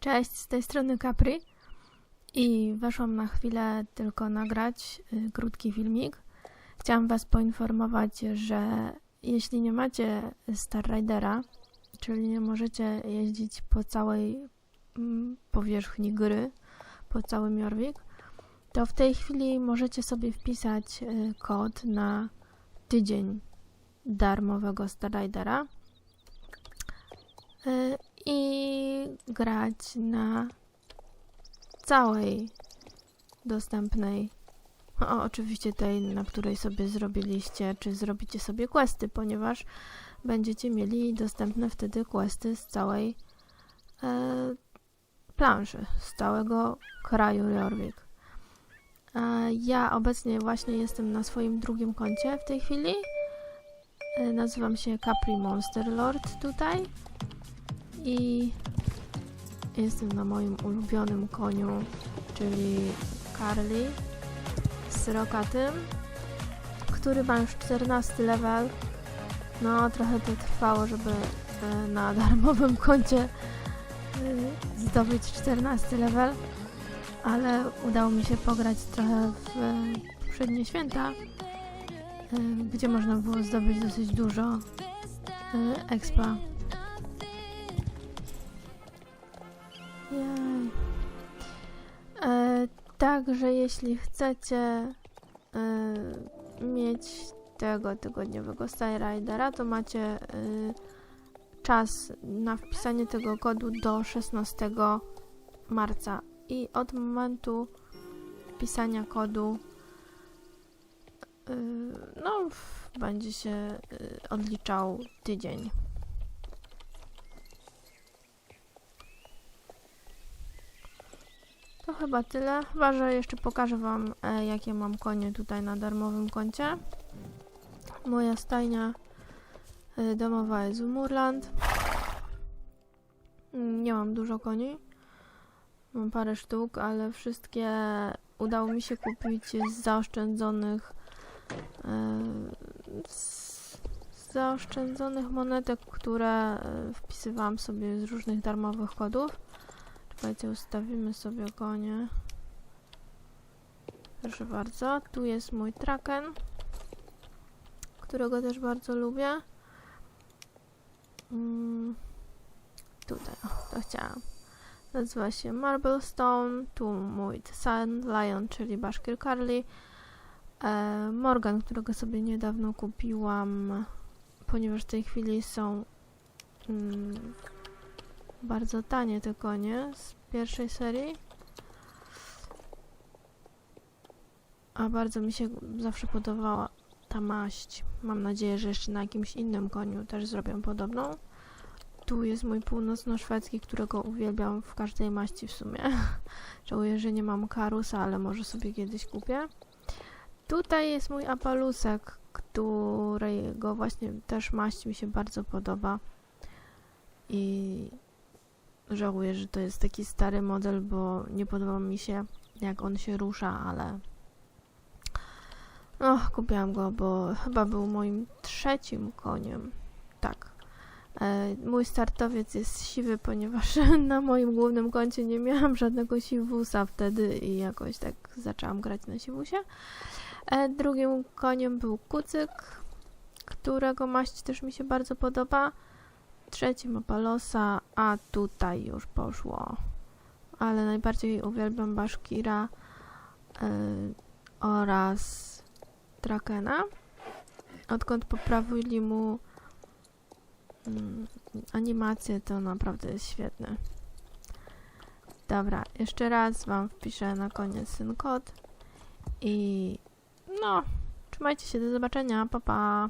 Cześć, z tej strony Capri i weszłam na chwilę tylko nagrać y, krótki filmik. Chciałam Was poinformować, że jeśli nie macie Star Ridera, czyli nie możecie jeździć po całej mm, powierzchni gry, po całym Jorvik, to w tej chwili możecie sobie wpisać y, kod na tydzień darmowego Star Ridera y, i grać na całej dostępnej. O, oczywiście tej, na której sobie zrobiliście, czy zrobicie sobie questy, ponieważ będziecie mieli dostępne wtedy questy z całej e, planszy, z całego kraju Jorvik. E, ja obecnie właśnie jestem na swoim drugim koncie w tej chwili. E, nazywam się Capri Monster Lord tutaj i jestem na moim ulubionym koniu, czyli Carly z Rokatym, który ma już 14 level. No, trochę to trwało, żeby e, na darmowym koncie e, zdobyć 14 level, ale udało mi się pograć trochę w e, poprzednie święta, gdzie można było zdobyć dosyć dużo expa. Także jeśli chcecie e, mieć tego tygodniowego Star Ridera, to macie e, czas na wpisanie tego kodu do 16 marca i od momentu wpisania kodu e, no będzie się e, odliczał tydzień. Chyba tyle. Chyba, że jeszcze pokażę Wam, e, jakie mam konie tutaj na darmowym koncie. Moja stajnia e, domowa jest w Murland. Nie mam dużo koni. Mam parę sztuk, ale wszystkie udało mi się kupić z zaoszczędzonych e, z zaoszczędzonych monetek, które e, wpisywałam sobie z różnych darmowych kodów. Czekajcie, ustawimy sobie konie. Proszę bardzo, tu jest mój Traken, którego też bardzo lubię. Mm, tutaj, o, to chciałam. Nazywa się Marblestone, tu mój Sand Lion, czyli Bashkir Carly. E, Morgan, którego sobie niedawno kupiłam, ponieważ w tej chwili są mm, bardzo tanie te konie z pierwszej serii. A bardzo mi się zawsze podobała ta maść. Mam nadzieję, że jeszcze na jakimś innym koniu też zrobię podobną. Tu jest mój północno-szwedzki, którego uwielbiam w każdej maści w sumie. Żałuję, że nie mam karusa, ale może sobie kiedyś kupię. Tutaj jest mój apalusek, którego właśnie też maść mi się bardzo podoba. I żałuję, że to jest taki stary model, bo nie podoba mi się jak on się rusza, ale no, kupiłam go, bo chyba był moim trzecim koniem. Tak. E, mój startowiec jest siwy, ponieważ na moim głównym koncie nie miałam żadnego siwusa wtedy i jakoś tak zaczęłam grać na siwusie. E, drugim koniem był kucyk, którego maść też mi się bardzo podoba trzeci ma Palosa, a tutaj już poszło. Ale najbardziej uwielbiam Baszkira y, oraz Trakena. Odkąd poprawili mu mm, animację, to naprawdę jest świetne. Dobra, jeszcze raz Wam wpiszę na koniec ten kod i no, trzymajcie się, do zobaczenia, pa pa!